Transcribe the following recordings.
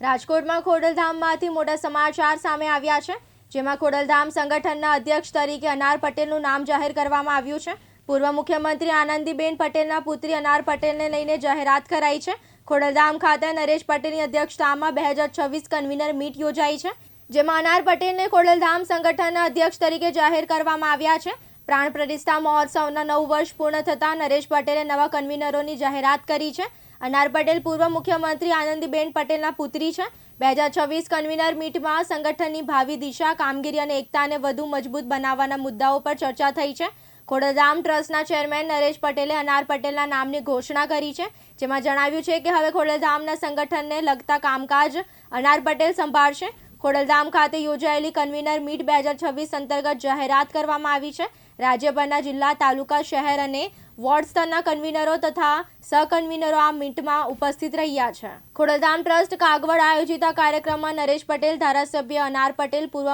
રાજકોટમાં ખોડલધામમાંથી મોટા સમાચાર સામે આવ્યા છે, જેમાં ખોડલધામ સંગઠનના અધ્યક્ષ તરીકે અનાર પટેલનું નામ જાહેર કરવામાં આવ્યું છે. પૂર્વ મુખ્યમંત્રી આનંદીબેન પટેલના પુત્રી અનાર પટેલને લઈને જાહેરાત કરાઈ છે. ખોડલધામ ખાતે નરેશ પટેલની અધ્યક્ષતામાં બે હજાર છવ્વીસ કન્વીનર મીટ યોજાઈ છે, જેમાં અનાર પટેલને ખોડલધામ સંગઠનના અધ્યક્ષ તરીકે જાહેર કરવામાં આવ્યા છે. પ્રાણ પ્રતિષ્ઠા મહોત્સવના નવ વર્ષ પૂર્ણ થતાં નરેશ પટેલે નવા કન્વીનરોની જાહેરાત કરી છે. અનાર પટેલ પૂર્વ મુખ્યમંત્રી આનંદીબેન પટેલના પુત્રી છે. બે હજાર છવ્વીસ કન્વીનર મીટમાં સંગઠનની ભાવિ દિશા, કામગીરી અને એકતાને વધુ મજબૂત બનાવવાના મુદ્દાઓ પર ચર્ચા થઈ છે. ખોડલધામ ટ્રસ્ટના ચેરમેન નરેશ પટેલે અનાર પટેલના નામની ઘોષણા કરી છે, જેમાં જણાવ્યું છે કે હવે ખોડલધામના સંગઠનને લગતા કામકાજ અનાર પટેલ સંભાળશે. ખોડલધામ ખાતે યોજાયેલી કન્વીનર મીટ બે હજાર છવ્વીસ અંતર્ગત જાહેરાત કરવામાં આવી છે. રાજ્યભરના જિલ્લા, તાલુકા, શહેર અને વોર્ડ સ્તરના કન્વીનરો તથા સહકન્વીનરો આ મીટમાં ઉપસ્થિત રહ્યા છે. ખોડલધામ ટ્રસ્ટ કાગવડ આયોજિત કાર્યક્રમમાં નરેશ પટેલ, ધારાસભ્ય અનાર પટેલ, પૂર્વ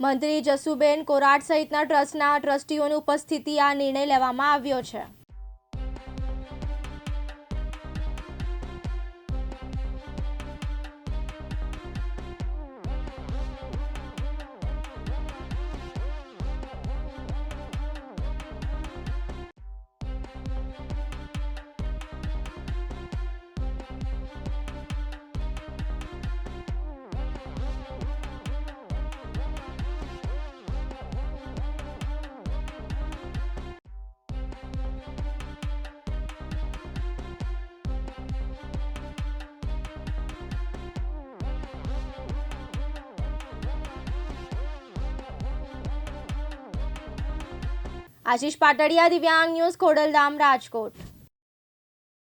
મંત્રી જસુબેન કોરાટ સહિતના ટ્રસ્ટના ટ્રસ્ટીઓની ઉપસ્થિતિ આ નિર્ણય લેવામાં આવ્યો છે. આશીષ પાટડિયા દિવ્યાંગ ન્યૂઝ ખોડલધામ રાજકોટ.